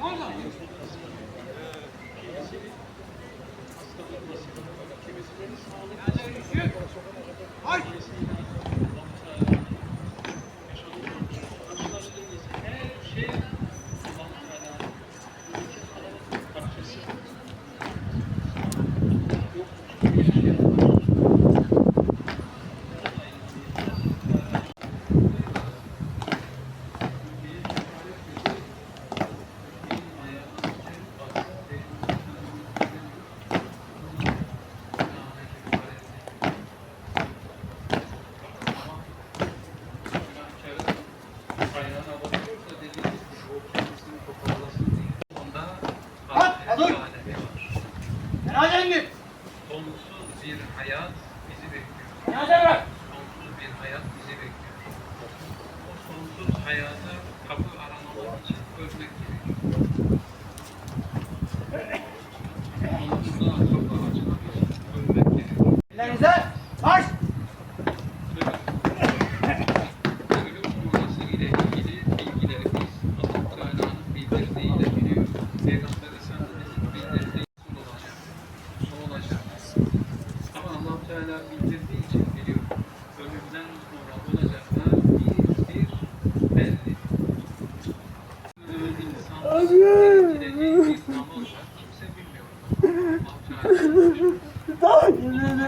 Cenaze Ellerinize baş. Ölüm sonrası ile ilgili bilgilerimiz Allah Teala'nın bildirdiğiyle biliyor. Peygamber Efendimiz'in bildirdiği son olacak. Son olacak. Ama Allah Teala bildirdiği için biliyor. Ölümden sonra olacaklar bir bir belli. Ölüm insan etkilediği bir zaman olacak. Kimse bilmiyor. Allah Teala biliyor.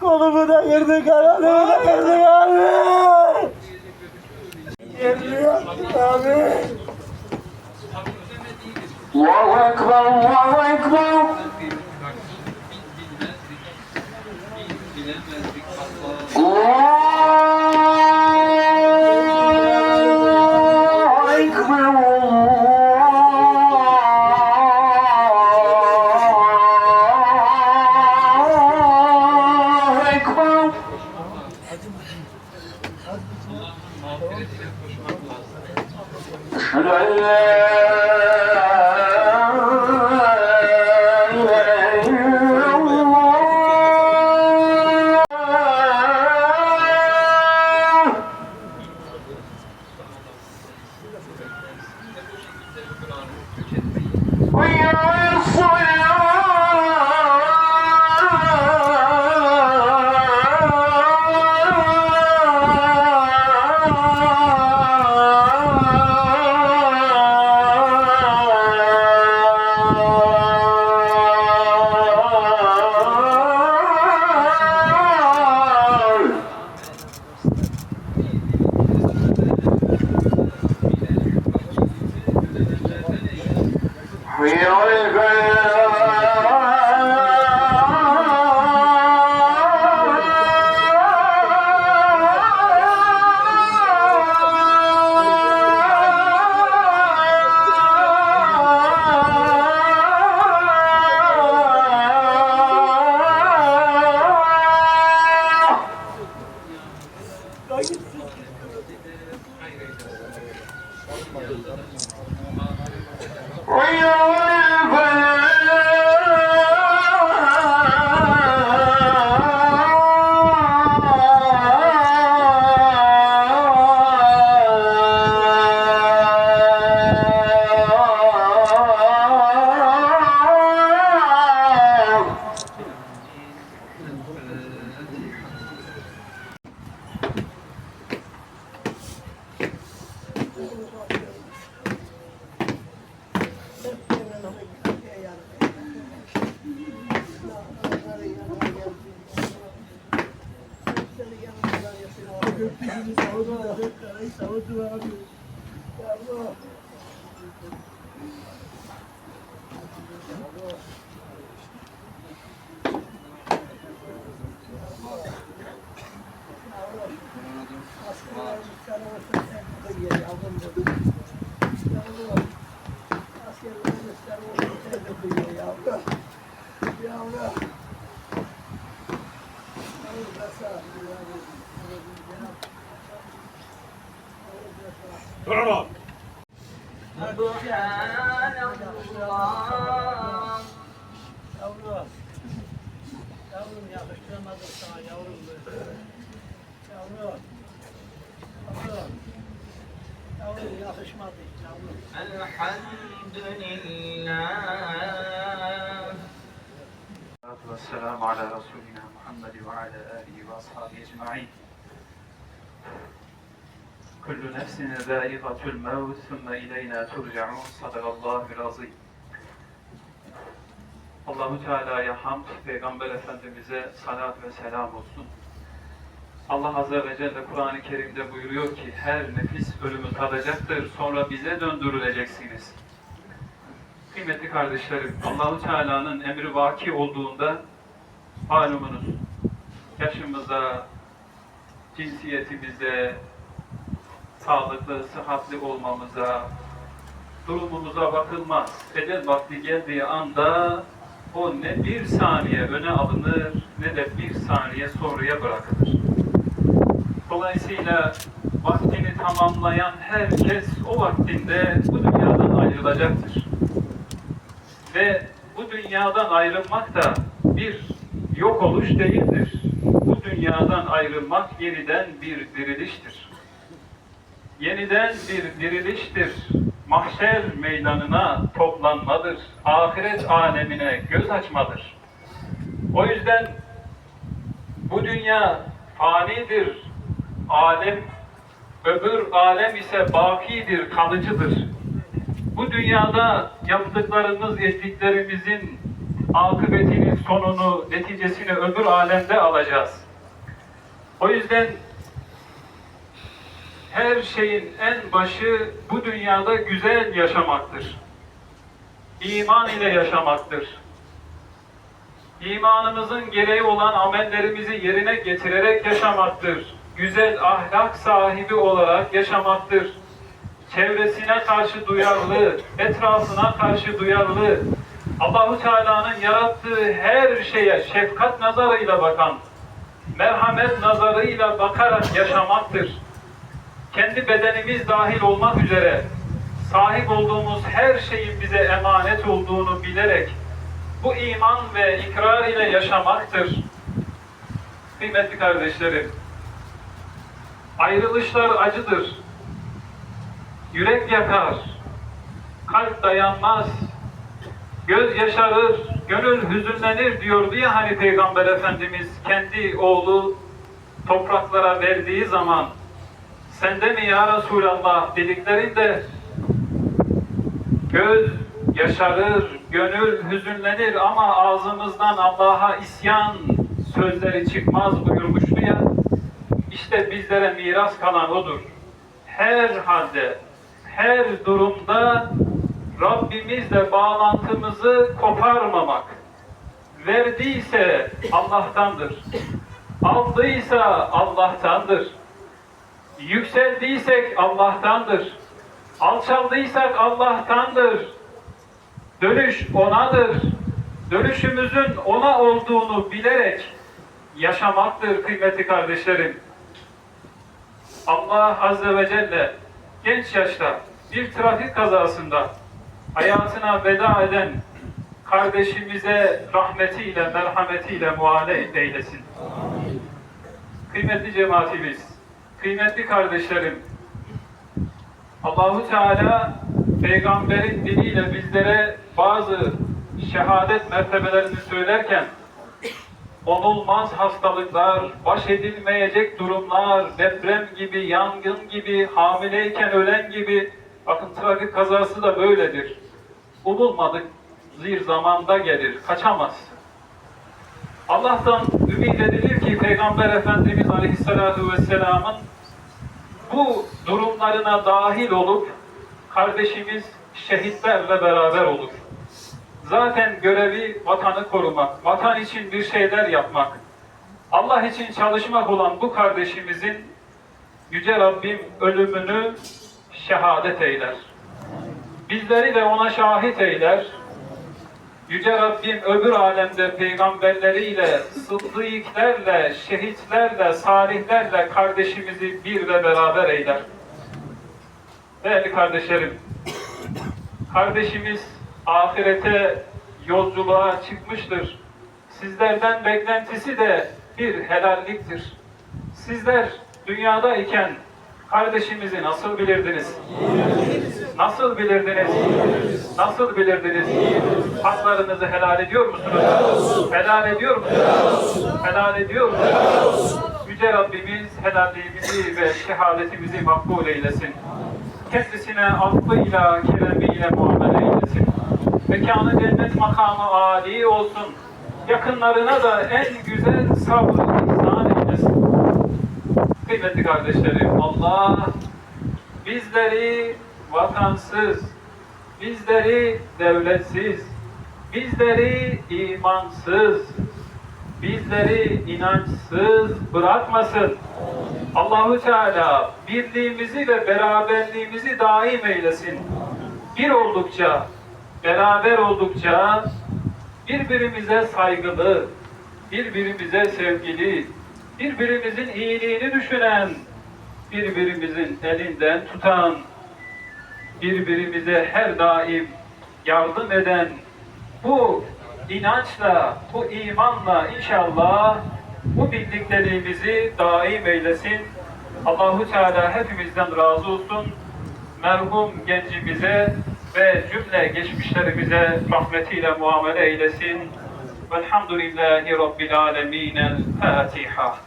Kolumu da kırdık, ayağımı da kırdık abi. Geliyor abi. Allahu Ekber, Allahu Ekber. Allahu Yeah. Yavrum. الحمد لله والسلام على رسولنا محمد وعلى آله وأصحابه أجمعين Kullu nefsin zâiqatul mevt sümme ileyna turca'un sadakallâhu razîm. Allahu Teala'ya hamd, Peygamber Efendimiz'e salat ve selam olsun. Allah Azze ve Celle Kur'an-ı Kerim'de buyuruyor ki her nefis ölümü tadacaktır, sonra bize döndürüleceksiniz. Kıymetli kardeşlerim, Allahu Teala'nın emri vaki olduğunda malumunuz yaşımıza, cinsiyetimizde, sağlıklı, sıhhatli olmamıza, durumumuza bakılmaz. Ecel vakti geldiği anda o ne bir saniye öne alınır ne de bir saniye sonraya bırakılır. Dolayısıyla vaktini tamamlayan herkes o vaktinde bu dünyadan ayrılacaktır. Ve bu dünyadan ayrılmak da bir yok oluş değildir. Bu dünyadan ayrılmak yeniden bir diriliştir. Yeniden bir diriliştir. Mahşer meydanına toplanmadır. Ahiret alemine göz açmadır. O yüzden bu dünya fanidir. Alem, öbür alem ise bakidir, kalıcıdır. Bu dünyada yaptıklarımız, ettiklerimizin akıbetini, sonunu, neticesini öbür alemde alacağız. O yüzden her şeyin en başı bu dünyada güzel yaşamaktır. İman ile yaşamaktır. İmanımızın gereği olan amellerimizi yerine getirerek yaşamaktır. Güzel ahlak sahibi olarak yaşamaktır. Çevresine karşı duyarlı, etrafına karşı duyarlı, Allahu Teala'nın yarattığı her şeye şefkat nazarıyla bakan, merhamet nazarıyla bakarak yaşamaktır. Kendi bedenimiz dahil olmak üzere sahip olduğumuz her şeyin bize emanet olduğunu bilerek bu iman ve ikrar ile yaşamaktır. Kıymetli kardeşlerim, ayrılışlar acıdır. Yürek yakar, kalp dayanmaz, göz yaşarır, gönül hüzünlenir diyordu ya hani Peygamber Efendimiz kendi oğlu topraklara verdiği zaman sende mi ya Resulallah dediklerinde göz yaşarır, gönül hüzünlenir ama ağzımızdan Allah'a isyan sözleri çıkmaz buyurmuştu ya. İşte bizlere miras kalan odur. Her halde, her durumda Rabbimizle bağlantımızı koparmamak. Verdiyse Allah'tandır. Aldıysa Allah'tandır. Yükseldiysek Allah'tandır. Alçaldıysak Allah'tandır. Dönüş O'nadır. Dönüşümüzün O'na olduğunu bilerek yaşamaktır kıymetli kardeşlerim. Allah Azze ve Celle genç yaşta bir trafik kazasında hayatına veda eden kardeşimize rahmetiyle, merhametiyle muamele eylesin. Kıymetli cemaatimiz, kıymetli kardeşlerim, Allahu Teala peygamberin diliyle bizlere bazı şehadet mertebelerini söylerken onulmaz hastalıklar, baş edilmeyecek durumlar, deprem gibi, yangın gibi, hamileyken ölen gibi, bakın trafik kazası da böyledir. Umulmadık zir zamanda gelir, kaçamaz. Allah'tan ümit edilir ki Peygamber Efendimiz Aleyhisselatü Vesselam'ın bu durumlarına dahil olup kardeşimiz şehitlerle beraber olur. Zaten görevi vatanı korumak, vatan için bir şeyler yapmak, Allah için çalışmak olan bu kardeşimizin Yüce Rabbim ölümünü şehadet eyler. Bizleri de ona şahit eyler. Yüce Rabbim öbür alemde peygamberleriyle, sıddıklerle, şehitlerle, salihlerle kardeşimizi bir ve beraber eyler. Değerli kardeşlerim, kardeşimiz ahirete yolculuğa çıkmıştır. Sizlerden beklentisi de bir helalliktir. Sizler dünyadayken Kardeşimizi nasıl bilirdiniz? Nasıl bilirdiniz? Nasıl bilirdiniz? Haklarınızı helal ediyor musunuz? Helal ediyor musunuz? Helal ediyor musunuz? Yüce Rabbimiz helalliğimizi ve şehadetimizi makbul eylesin. Kendisine affıyla, keremiyle muamele eylesin. Mekanı cennet makamı âli olsun. Yakınlarına da en güzel sabrı. Kıymetli kardeşlerim, Allah bizleri vatansız, bizleri devletsiz, bizleri imansız, bizleri inançsız bırakmasın. Allahu Teala birliğimizi ve beraberliğimizi daim eylesin. Bir oldukça, beraber oldukça birbirimize saygılı, birbirimize sevgili, birbirimizin iyiliğini düşünen, birbirimizin elinden tutan, birbirimize her daim yardım eden bu inançla, bu imanla inşallah bu bildiklerimizi daim eylesin. Allahu Teala hepimizden razı olsun. Merhum gencimize ve cümle geçmişlerimize rahmetiyle muamele eylesin. Velhamdülillahi Rabbil alemin. El Fatiha.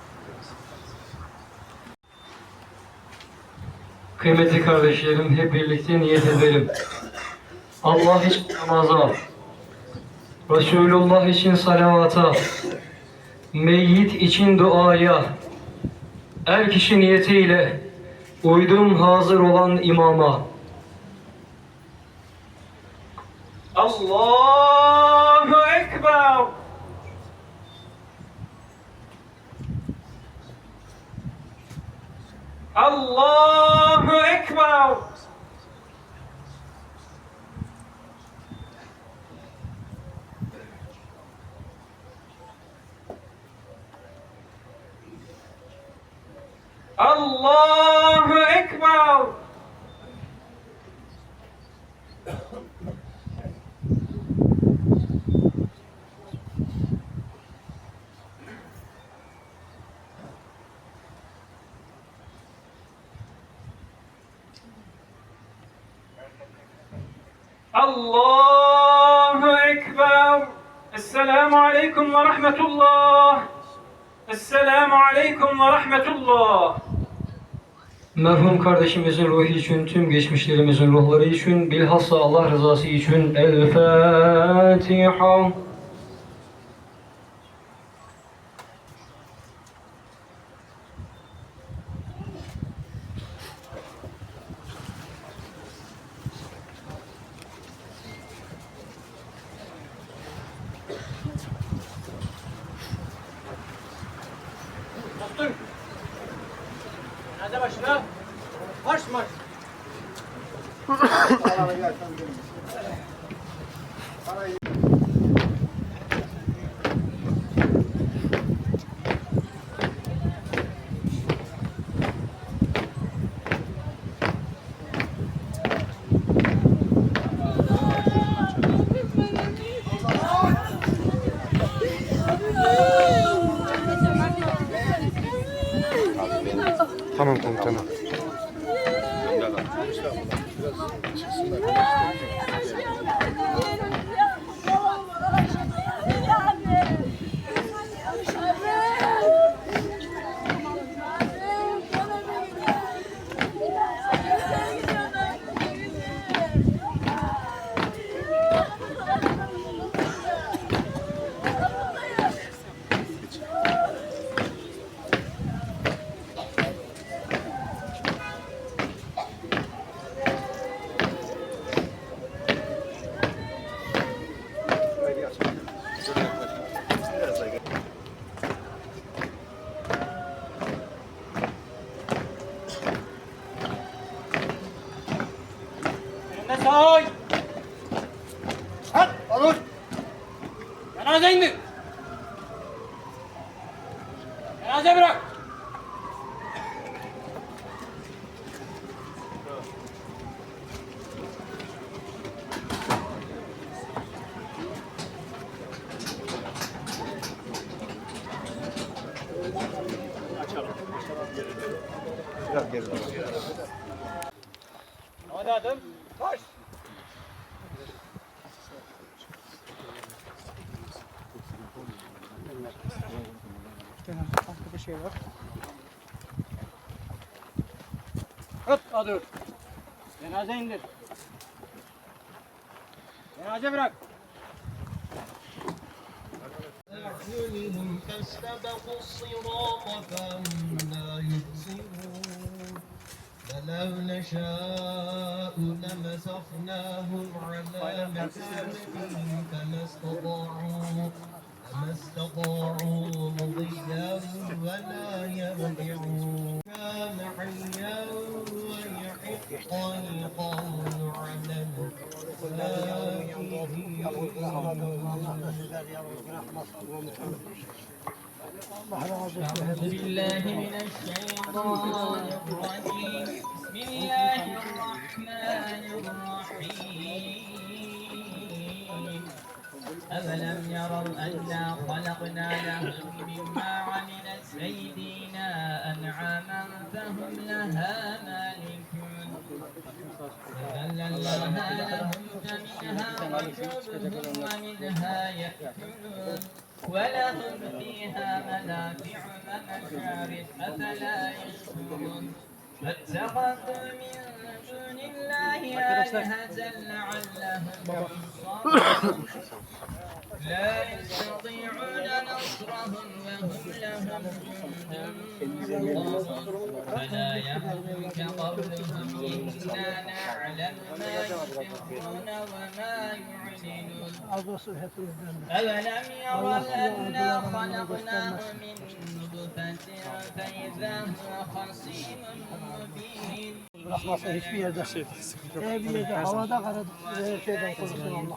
Kıymetli kardeşlerim hep birlikte niyet edelim. Allah için namaza, Resulullah için salavata, meyyit için duaya, er kişi niyetiyle uydum hazır olan imama. Allahu Ekber. Allahu Ekber. Allahu Ekber. Allahu Ekber. Esselamu Aleyküm ve Rahmetullah. Esselamu Aleyküm ve Rahmetullah. Merhum kardeşimizin ruhu için, tüm geçmişlerimizin ruhları için, bilhassa Allah rızası için El Fatiha. Say. Hadi olur. Cenaze indir. Cenaze bırak. Biraz geri dur. Hadi adım. Marş. Hıt adı. Cenaze indir. Cenaze bırak. أعينهم فاستبقوا الصراط فأنا يبصرون فلو نشاء لمسخناهم على مكانتهم فما استطاعوا فما استطاعوا مضيا ولا يرجعون. كان حيا ويحق القول على أعوذ بالله من الشيطان الرجيم. بسم الله الرحمن الرحيم. أفلم يروا أنا خلقنا لهم مما عملت أيدينا أنعاما فهم لها مالكون. فذللناها لهم فمنها ركوبهم ومنها يأكلون. ولهم فيها منافع ومشارب أفلا يشكرون. فاتخذوا من دون الله آلهة لعلهم ينصرون لا يستطيعون نصرهم وهم لهم جند محضرون فلا يحزنك قولهم إنا نعلم ما يسرون وما يعلنون أولم يروا أنا خلقناه من نطفة فإذا هو خصيم مبين Bırakmazsa hiçbir yerde. Ev bir yerde havada karada şeyden korusun Allah.